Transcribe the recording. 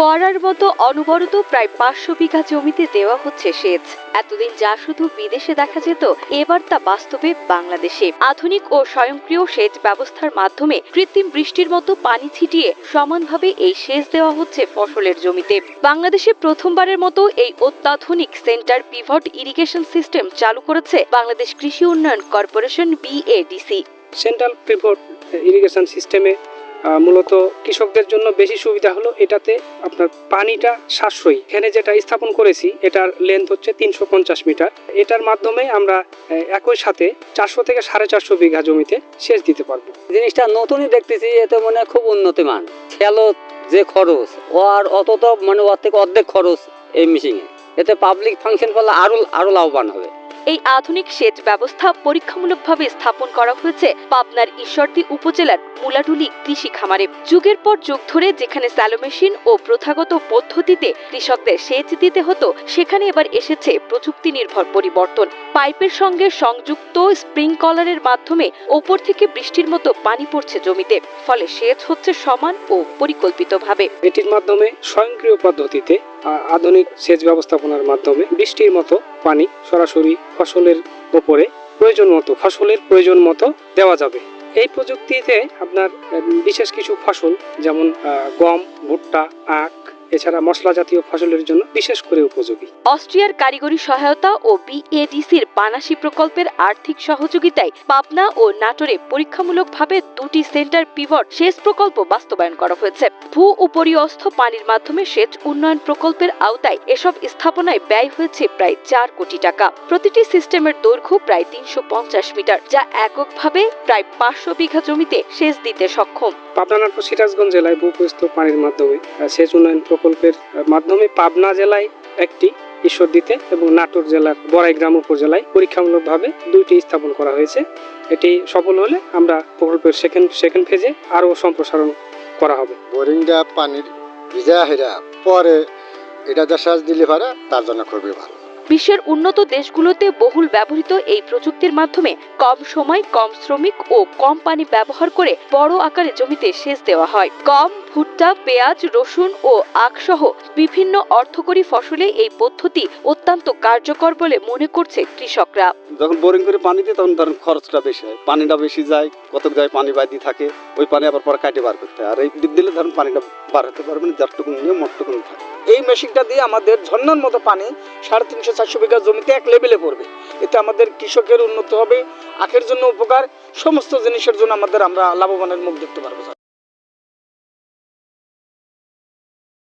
ফোয়ারার মতো অনবরত প্রায় পাঁচশো বিঘা জমিতে দেওয়া হচ্ছে সেচ। এতদিন যা শুধু বিদেশে দেখা যেত, এবার তা বাস্তবে বাংলাদেশে। আধুনিক ও স্বয়ংক্রিয় সেচ ব্যবস্থার মাধ্যমে কৃত্রিম বৃষ্টির মতো পানি ছিটিয়ে সমানভাবে এই সেচ দেওয়া হচ্ছে ফসলের জমিতে। বাংলাদেশে প্রথমবারের মতো এই অত্যাধুনিক সেন্টার পিভট ইরিগেশন সিস্টেম চালু করেছে বাংলাদেশ কৃষি উন্নয়ন corporation BADC. Central pivot irrigation সিস্টেমে মূলত কৃষকদের জন্য বেশি সুবিধা হলো এটাতে আপনার পানিটা সাশ্রয়ী। এখানে যেটা স্থাপন করেছি, এটার লেন্থ হচ্ছে তিনশো পঞ্চাশ মিটার। এটার মাধ্যমে আমরা একই সাথে চারশো থেকে সাড়ে চারশো বিঘা জমিতে সেচ দিতে পারব। জিনিসটা নতুনই দেখতেছি, এতে মনে খুব উন্নতি মান খেলো যে খরচ ও আর অত মানে ওর থেকে অর্ধেক খরচ এই মেশিনে এতে পাবলিক ফাংশন করলে আরও আরও লাভবান হবে। এই আধুনিক সেচ ব্যবস্থা পরীক্ষামূলকভাবে স্থাপন করা হয়েছে পাবনার ঈশ্বরদী উপজেলার মুলাডুলি কৃষি খামারে। যুগের পর যুগ ধরে যেখানে স্যালো মেশিন ও প্রথাগত পদ্ধতিতে কৃষকদের সেচ দিতে হতো, সেখানে এবার এসেছে প্রযুক্তি নির্ভর পরিবর্তন। পাইপের সঙ্গে সংযুক্ত স্প্রিংকলারের মাধ্যমে ওপর থেকে বৃষ্টির মতো পানি পড়ছে জমিতে, ফলে সেচ হচ্ছে সমান ও পরিকল্পিতভাবে। এটির মাধ্যমে স্বয়ংক্রিয় পদ্ধতিতে আধুনিক সেচ ব্যবস্থাপনার মাধ্যমে বৃষ্টির মতো পানি সরাসরি ফসলের ওপরে প্রয়োজন মতো, ফসলের প্রয়োজন মতো দেওয়া যাবে। এই প্রযুক্তিতে আপনার বিশেষ কিছু ফসল যেমন গম, ভুট্টা, আখ এছাড়া মশলা জাতীয় ফসলের জন্য বিশেষ করে উপযোগী। অস্ট্রিয়ার কারিগরি সহায়তা ও বিএডিসির বানাসি প্রকল্পের আর্থিক সহযোগিতায় পাবনা ও নাটোরে পরীক্ষামূলকভাবে দুটি সেন্টার পিভট সেচ প্রকল্প বাস্তবায়ন করা হয়েছে। ভূ উপরিয়স্থ পানির মাধ্যমে সেচ উন্নয়ন প্রকল্পের আওতায় এসব স্থাপনায় ব্যয় হয়েছে প্রায় চার কোটি টাকা। প্রতিটি সিস্টেমের দৈর্ঘ্য প্রায় তিনশো পঞ্চাশ মিটার যা এককভাবে প্রায় পাঁচশো বিঘা জমিতে সেচ দিতে সক্ষম। পাবনা নাটক সিরাজগঞ্জ জেলায় ভূপৃষ্ঠ পানির মাধ্যমে সেচ উন্নয়ন প্রকল্পের মাধ্যমে পাবনা জেলায় একটি ঈশ্বরদীতে এবং নাটোর জেলার বড়াইগ্রাম উপজেলায় পরীক্ষামূলকভাবে দুইটি স্থাপন করা হয়েছে। এটি সফল হলে আমরা প্রকল্পের সেকেন্ড সেকেন্ড ফেজে আরও সম্প্রসারণ করা হবে। বোরিংটা পানির ভিজা হেরা, পরে এটা যা সাজ দিলে পারে, তার জন্য খুবই ভালো। বিশ্বের উন্নত দেশগুলোতে বহুল ব্যবহৃত এই প্রযুক্তির মাধ্যমে কম সময়, কম শ্রমিক ও কম পানি ব্যবহার করে বড় আকারে জমিতে সেচ দেওয়া হয়। গম, ভুট্টা, পেঁয়াজ, রসুন ও আখ সহ বিভিন্ন অর্থকরী ফসলে এই পদ্ধতি অত্যন্ত কার্যকর বলে মনে করছে কৃষকরা। যখন বোরিং করে পানি দিই, তখন ধরেন খরচটা বেশি হয়। পানিটা বেশি যায়, কতক যায় পানি বাইদি থাকে, ওই পানি আবার পরে কাটে বার করতে আর এই দিক দিলে ধরেন পানিটা বার হতে পারবে না যারটুকু নিয়ে মোটটুকু থাকে। এই মেশিনটা দিয়ে আমাদের ঝর্ণার মতো পানি সাড়ে তিনশো চারশো বিঘা জমিতে এক লেভেলে পড়বে। এতে আমাদের কৃষকের উন্নত হবে, আখের জন্য উপকার, সমস্ত জিনিসের জন্য আমাদের আমরা লাভবানের মুখ দেখতে পারব